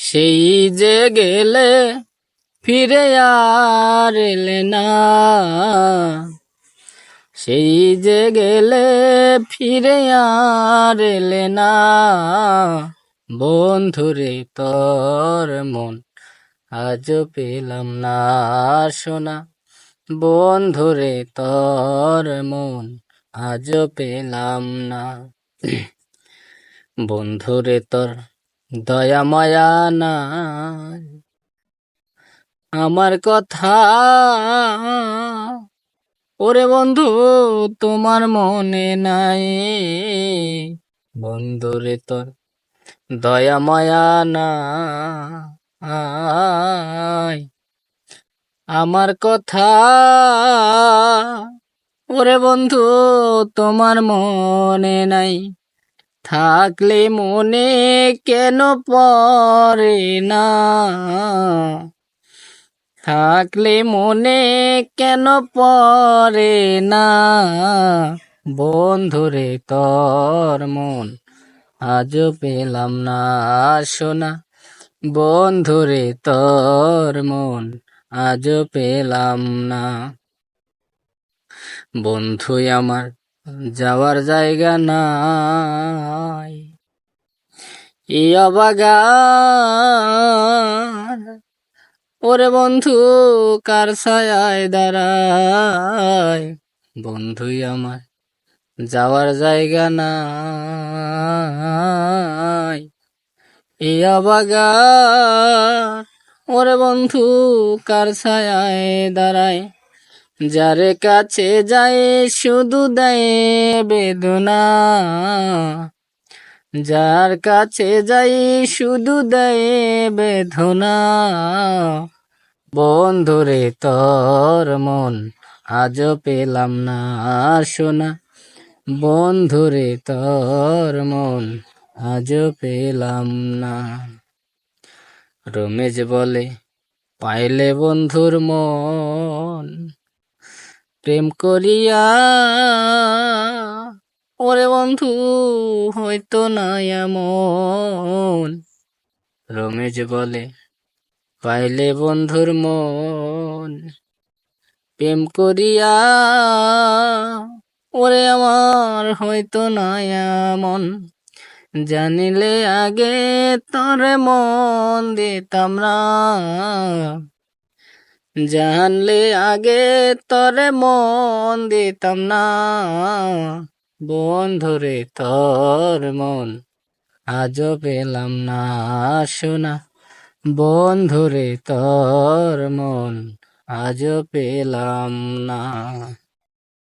সেই যে গেলে ফিরে আর এলে না। সেই যে গেলে ফিরে আর এলে না। বন্ধুরে, তোর মন আজ পেলাম না সোনা। বন্ধুরে, তোর মন আজ পেলাম না। বন্ধুরে, তোর দয়া মায়া নাই। আমার কথা, ওরে বন্ধু, তোমার মনে নাই। বন্ধুরে তোর দয়া মায়া নাই। আমার কথা, ওরে বন্ধু, তোমার মনে নাই। থাকলে মনে কেন পরে না? থাকলে মনে কেন পরে না? বন্ধুরে তোর মন আজ পেলাম না সোনা। বন্ধুরে তোর মন আজ পেলাম না। বন্ধু আমার যাওয়ার জায়গা নাই। এই অবাগান, ওরে বন্ধু, কার ছায় দাঁড়ায়? বন্ধুই আমার, যাওয়ার জায়গা নাই। এই অবাগান, ওরে বন্ধু, কার ছায় দাঁড়ায়? যার কাছে যায় শুধু দেয় বেদনা। যার কাছে যাই শুধু দেয় বেদনা। বন্ধুরে, তোর মন আজ পেলাম না সোনা বন্ধুরে, তোর মন আজ পেলাম না। রমেশ বলে, পাইলে বন্ধুর মন প্রেম করিয়া, ওরে বন্ধু, হয়তো না এমন। রমেশ বলে, পাইলে বন্ধুর মন। প্রেম করিয়া, ওরে আমার হয়তো না এমন। জানিলে আগে তোরে মন দিতাম না। জানলে আগে তরে মন দিতাম না। বন্ধুরে, তোর মন আজও পেলাম না শোনা বন্ধুরে, তোর মন আজও পেলাম না।